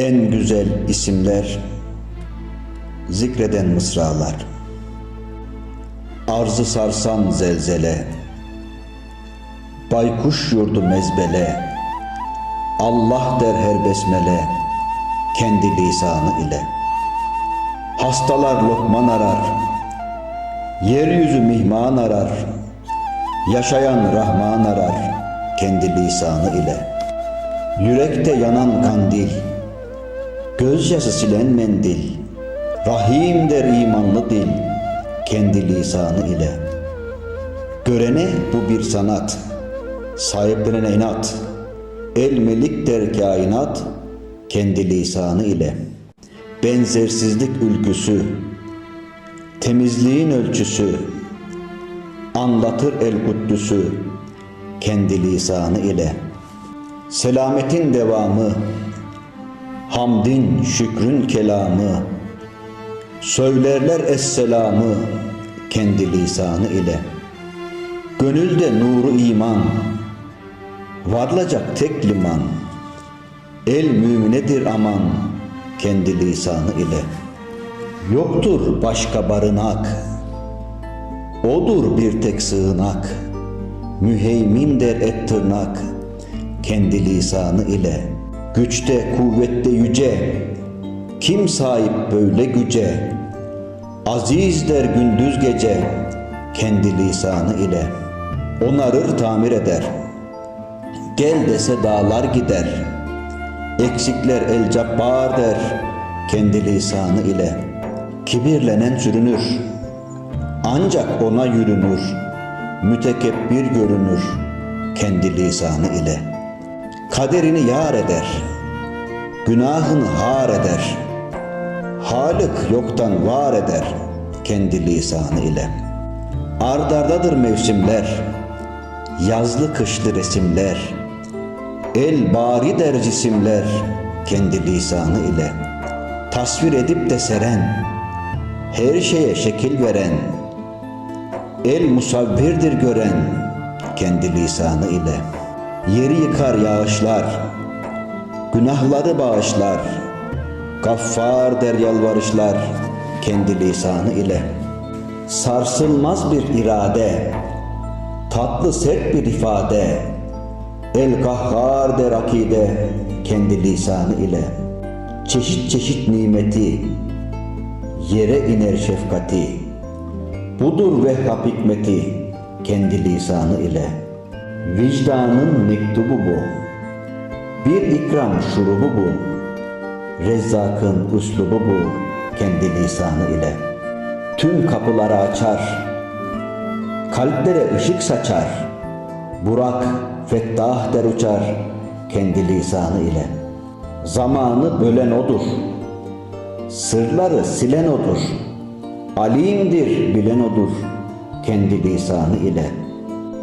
En güzel isimler, zikreden mısralar. Arzı sarsan zelzele, baykuş yurdu mezbele, Allah der her besmele, kendi lisanı ile. Hastalar lokman arar, yeryüzü mihman arar, yaşayan Rahman arar, kendi lisanı ile. Yürekte yanan kandil, Gözyaşı silen mendil, Rahim der imanlı dil, kendi lisanı ile. Görene bu bir sanat, sahiplenene inat, el melik der kainat, kendi lisanı ile. Benzersizlik ülküsü, temizliğin ölçüsü, anlatır el kuddüsü, kendi lisanı ile. Selametin devamı, Hamdin, şükrün kelamı, Söylerler esselamı kendi lisanı ile. Gönülde nuru iman, varılacak tek liman, El müminedir aman kendi lisanı ile. Yoktur başka barınak, Odur bir tek sığınak, Müheymin der et tırnak, kendi lisanı ile. Güçte, kuvvette yüce, kim sahip böyle güce? Aziz der gündüz gece, kendi lisanı ile. Onarır tamir eder, gel dese dağlar gider. Eksikler el cabbar der, kendi lisanı ile. Kibirlenen sürünür, ancak ona yürünür. Mütekebbir görünür, kendi lisanı ile.'' Kaderini yar eder, günahını har eder, Halık yoktan var eder kendi lisanı ile. Ardardadır mevsimler, yazlı kışlı resimler, el bari der cisimler kendi lisanı ile. Tasvir edip de seren, her şeye şekil veren, el musavvirdir gören kendi lisanı ile.'' Yeri yıkar yağışlar, günahları bağışlar. Gaffar der yalvarışlar kendi lisanı ile. Sarsılmaz bir irade, tatlı sert bir ifade. El kahhar der akide kendi lisanı ile. Çeşit çeşit nimeti, yere iner şefkati. Budur vehhab hikmeti kendi lisanı ile.'' Vicdanın mektubu bu. Bir ikram şurubu bu. Rezzak'ın üslubu bu kendi lisanı ile. Tüm kapıları açar. Kalplere ışık saçar. Burak fettah der uçar kendi lisanı ile. Zamanı bölen odur. Sırları silen odur. Alimdir bilen odur kendi lisanı ile.''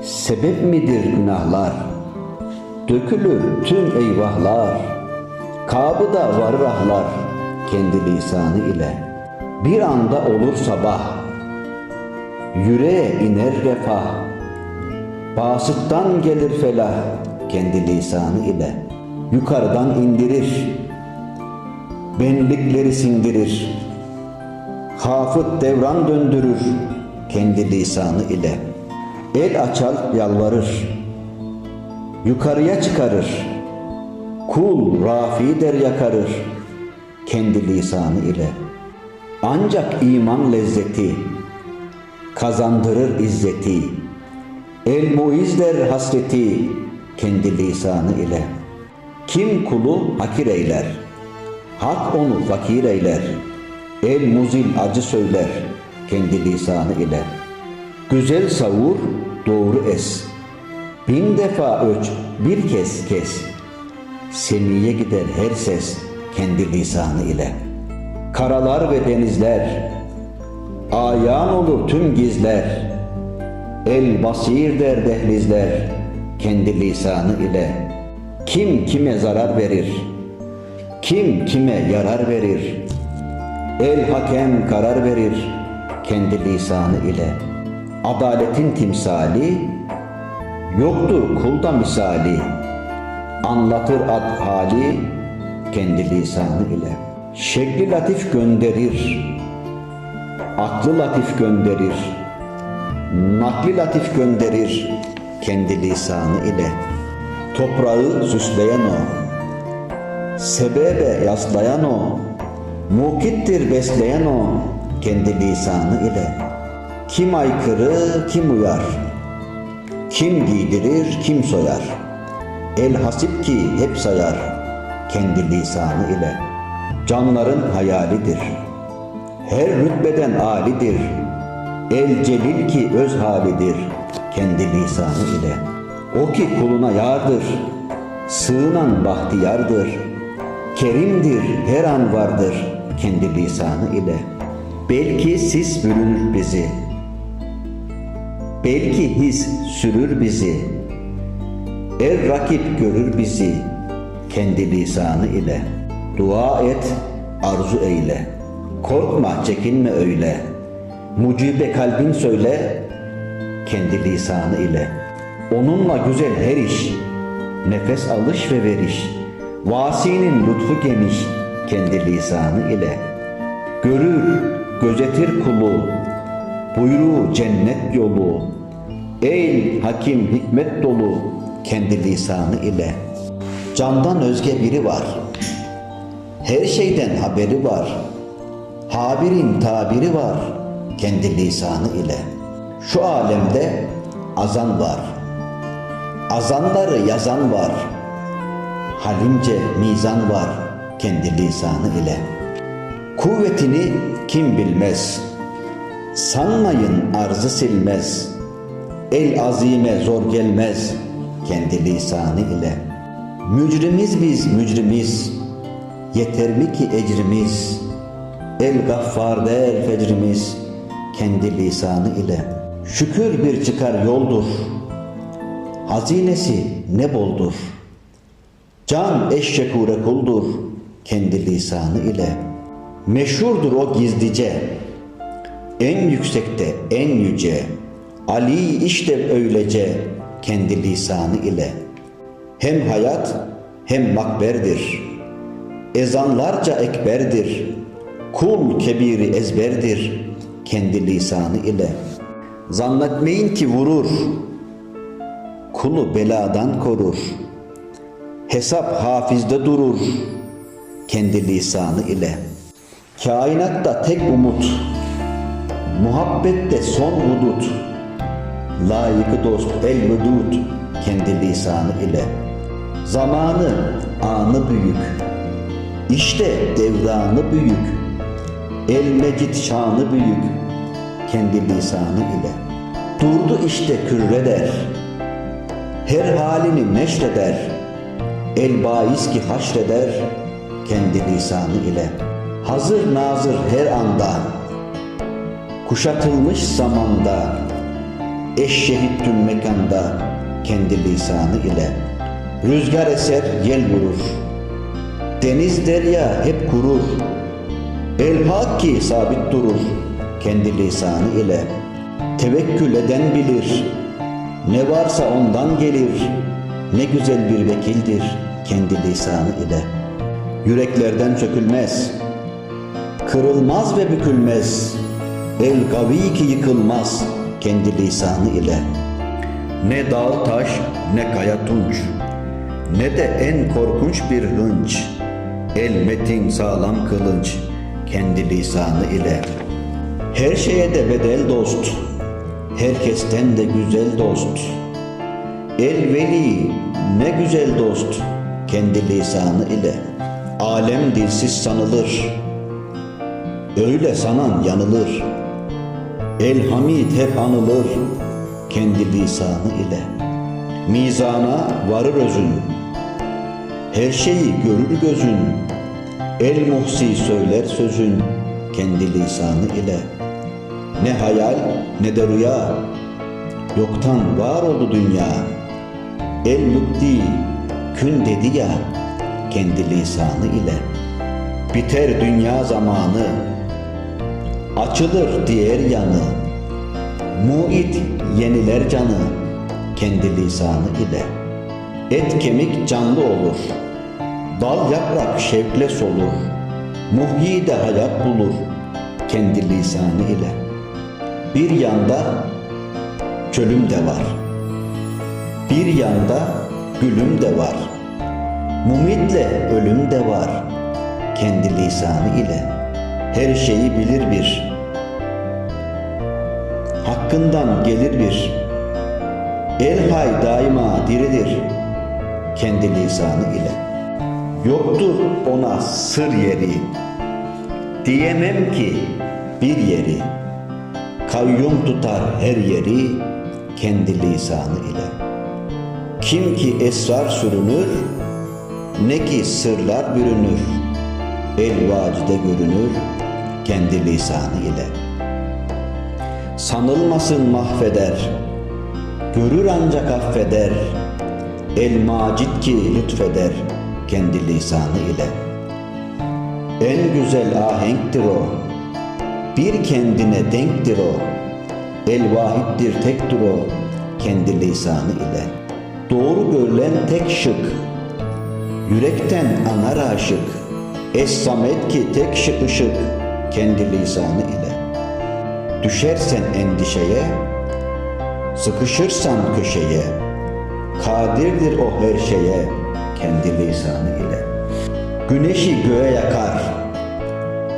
Sebep midir günahlar? Dökülür tüm eyvahlar. Kabıda varır ahlar kendi lisanı ile. Bir anda olur sabah. Yüreğe iner refah. Basıttan gelir felah kendi lisanı ile. Yukarıdan indirir. Benlikleri sindirir. Hafıt devran döndürür kendi lisanı ile.'' El açar yalvarır. Yukarıya çıkarır. Kul rafi der yakarır. Kendi lisanı ile. Ancak iman lezzeti kazandırır izzeti. El muiz der hasreti kendi lisanı ile. Kim kulu hakir eyler. Hak onu fakir eyler. El muzil acı söyler kendi lisanı ile. Güzel savur, doğru es. Bin defa ölç, bir kez kes. Semiye gider her ses kendi lisanı ile. Karalar ve denizler, ayağın olur tüm gizler. El basir der dehlizler kendi lisanı ile. Kim kime zarar verir? Kim kime yarar verir? El hakem karar verir kendi lisanı ile.'' Adaletin timsali, yoktur kulda misali, anlatır ad hali, kendi lisanı ile. Şekli latif gönderir, aklı latif gönderir, nakli latif gönderir kendi lisanı ile. Toprağı süsleyen o, sebebe yaslayan o, mukittir besleyen o kendi lisanı ile. Kim aykırı, kim uyar, kim giydirir, kim soyar. El hasip ki hep sayar kendi lisanı ile. Canların hayalidir. Her rütbeden alidir. El celil ki öz halidir kendi lisanı ile. O ki kuluna yardır. Sığınan bahtiyardır. Kerimdir her an vardır kendi lisanı ile. Belki sis bürünür bizi. Belki his sürür bizi. El rakip görür bizi kendi lisanı ile. Dua et, arzu eyle. Korkma, çekinme öyle. Mucibe kalbin söyle kendi lisanı ile. Onunla güzel her iş, nefes alış ve veriş. Vasinin lütfu geniş kendi lisanı ile. Görür, gözetir kulu, buyruğu cennet yolu. Ey hakim hikmet dolu kendi lisanı ile. Candan özge biri var. Her şeyden haberi var. Habirin tabiri var kendi lisanı ile. Şu alemde azan var. Azanları yazan var. Halimce mizan var kendi lisanı ile. Kuvvetini kim bilmez. Sanmayın arzı silmez. El azime zor gelmez kendi lisanı ile. Mücrimiz biz mücrimiz. Yeter mi ki ecrimiz? El gaffar der fecrimiz kendi lisanı ile. Şükür bir çıkar yoldur. Hazinesi ne boldur. Can eşşekure kuldur kendi lisanı ile. Meşhurdur o gizlice. En yüksekte en yüce. Ali işte öylece kendi lisanı ile. Hem hayat hem makberdir. Ezanlarca ekberdir. Kul kebiri ezberdir kendi lisanı ile. Zannetmeyin ki vurur. Kulu beladan korur. Hesap hafizde durur kendi lisanı ile. Kainatta tek umut, muhabbette son hudut. Layıkı dost el vedud kendi lisanı ile. Zamanı anı büyük, işte devranı büyük. El mecid şanı büyük kendi lisanı ile. Durdu işte kürre der, her halini neşreder. El bais ki haşreder kendi lisanı ile. Hazır nazır her anda, kuşatılmış zamanda, eşşehit tüm mekanda kendi lisanı ile. Rüzgar eser yel vurur, deniz derya hep kurur. El hak ki sabit durur kendi lisanı ile. Tevekkül eden bilir, ne varsa ondan gelir. Ne güzel bir vekildir kendi lisanı ile. Yüreklerden sökülmez, kırılmaz ve bükülmez. El kavi ki yıkılmaz kendi lisanı ile. Ne dağ taş ne kaya tunç, ne de en korkunç bir hınç. El metin sağlam kılınç kendi lisanı ile. Her şeye de bedel dost, herkesten de güzel dost. El veli ne güzel dost kendi lisanı ile. Alem dilsiz sanılır. Öyle sanan yanılır. El hamid hep anılır kendi lisanı ile. Mizana varır özün. Her şeyi görür gözün. El muhsi söyler sözün kendi lisanı ile. Ne hayal ne de rüya. Yoktan var oldu dünya. El mübdi kün dedi ya kendi lisanı ile. Biter dünya zamanı. Açılır diğer yanı. Muit yeniler canı kendi lisanı ile. Et kemik canlı olur. Dal yaprak şevkle solur, muhyi de hayat bulur kendi lisanı ile. Bir yanda çölüm de var, bir yanda gülüm de var, mumitle ölüm de var kendi lisanı ile. Her şeyi bilir bir, hakkından gelir bir, el hay daima diridir kendi lisanı ile. Yoktur ona sır yeri, diyemem ki bir yeri, kayyum tutar her yeri kendi lisanı ile. Kim ki esrar sürünür, ne ki sırlar bürünür, el vacide görünür kendi lisanı ile. Sanılmasın mahveder, görür ancak affeder, el macit ki lütfeder kendi lisanı ile. En güzel ahenktir o, bir kendine denktir o, el vahittir tektir o kendi lisanı ile. Doğru görülen tek şık, yürekten anar aşık, Es-Samet ki tek şık ışık kendi lisanı ile. Düşersen endişeye, sıkışırsan köşeye, kadirdir o her şeye kendi lisanı ile. Güneşi göğe yakar,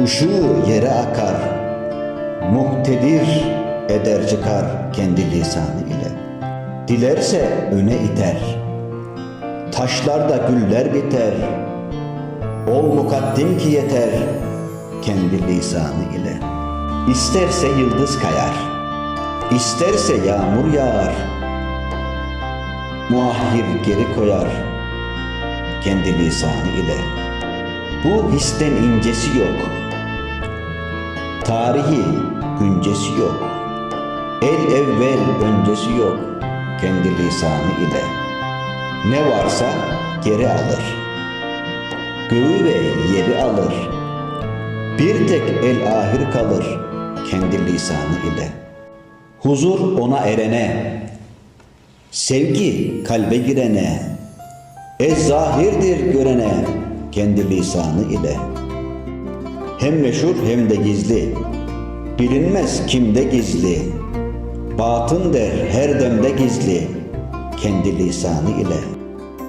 ışığı yere akar, muhtedir eder çıkar kendi lisanı ile. Dilerse öne iter, taşlarda güller biter, ol mukaddim ki yeter kendi lisanı ile. İsterse yıldız kayar, isterse yağmur yağar, muahhir geri koyar kendi lisanı ile. Bu histen incesi yok, tarihi güncesi yok, el evvel öncesi yok kendi lisanı ile. Ne varsa geri alır, göğü ve yeri alır, bir tek el ahir kalır kendi lisanı ile. Huzur ona erene, sevgi kalbe girene, ez zahirdir görene kendi lisanı ile. Hem meşhur hem de gizli, bilinmez kimde gizli, batın der her demde gizli kendi lisanı ile.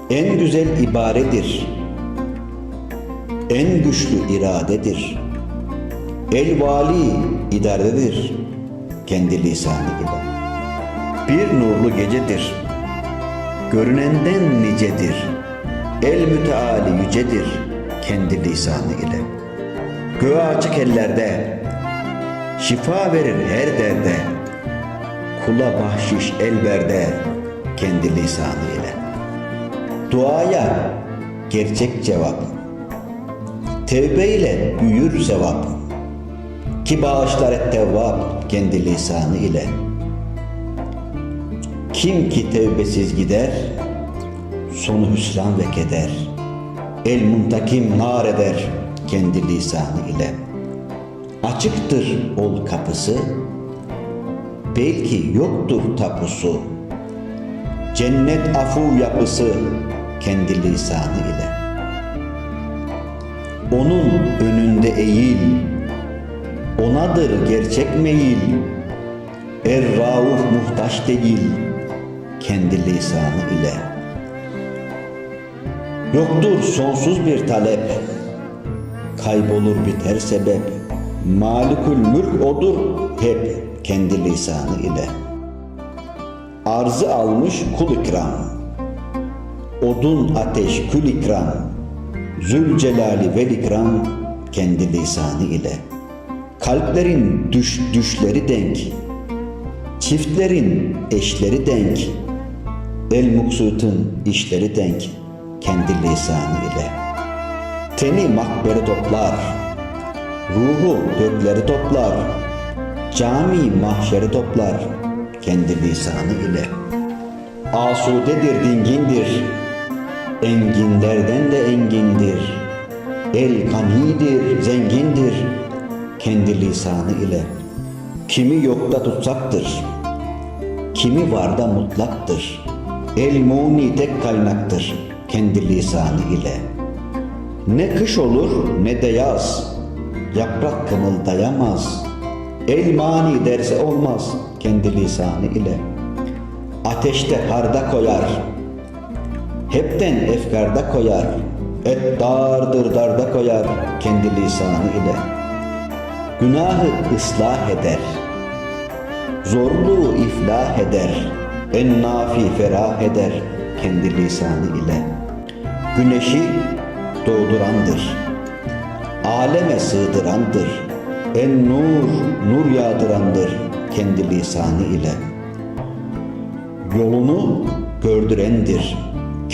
En güzel ibaredir, en güçlü iradedir. El vali idaredir kendi lisanı ile. Bir nurlu gecedir, görünenden nicedir. El müteali yücedir kendi lisanı ile. Göğe açık ellerde, şifa verir her derde. Kula bahşiş el berde kendi lisanı ile. Duaya gerçek cevap. Tevbe ile büyür sevap. Ki bağışlar et tevvap kendi lisanı ile. Kim ki tevbesiz gider, sonu hüsran ve keder. El muntakim nar eder kendi lisanı ile. Açıktır ol kapısı, belki yoktur tapusu. Cennet afu yapısı kendi lisanı ile. Onun önünde eğil, onadır gerçek meyil. Er rauf muhtaç değil kendi lisanı ile. Yoktur sonsuz bir talep, kaybolur biter sebep. Malikül mülk odur hep kendi lisanı ile. Arzı almış kul ikram, odun ateş kül ikram, Zülcelali vel ikram kendi lisanı ile. Kalplerin düş düşleri denk, çiftlerin eşleri denk, el muksutun işleri denk. Kendi lisanı ile. Teni makbere toplar, ruhu gökleri toplar, cami mahşeri toplar. Kendi lisanı ile. Asudedir, dingindir, enginlerden de engindir. El kanidir, zengindir kendi lisanı ile. Kimi yokta tutsaktır, kimi varda mutlaktır. El muni tek kaynaktır kendi lisanı ile. Ne kış olur ne de yaz, yaprak kımıldayamaz. El mani derse olmaz kendi lisanı ile. Ateşte harda koyar, hepten efkarda koyar. Et dardır darda koyar kendi lisanı ile. Günahı ıslah eder, zorluğu iflah eder. En nafi ferah eder kendi lisanı ile. Güneşi doğdurandır, aleme sığdırandır. En nur, nur yağdırandır kendi lisanı ile. Yolunu gördürendir,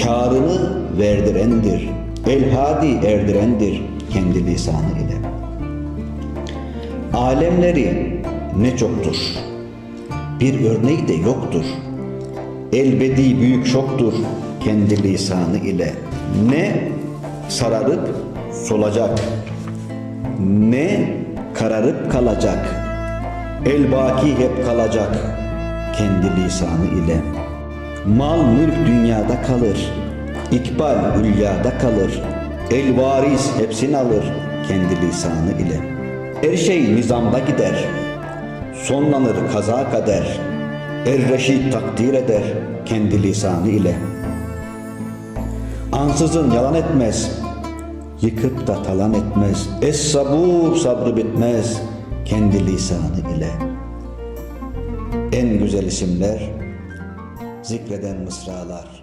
kârını verdirendir. El hadi erdirendir kendi lisanı ile. Alemleri ne çoktur, bir örneği de yoktur. Elbedi büyük şoktur kendi lisanı ile. Ne sararıp solacak, ne kararıp kalacak. Elbaki hep kalacak kendi lisanı ile. Mal mülk dünyada kalır, ikbal hülyada kalır. El varis hepsini alır kendi lisanı ile. Her şey nizamda gider, sonlanır kaza kader. Er reşit takdir eder kendi lisanı ile. Ansızın yalan etmez, yıkıp da talan etmez. Es sabur sabrı bitmez kendi lisanı ile. En güzel isimler zikreden mısralar.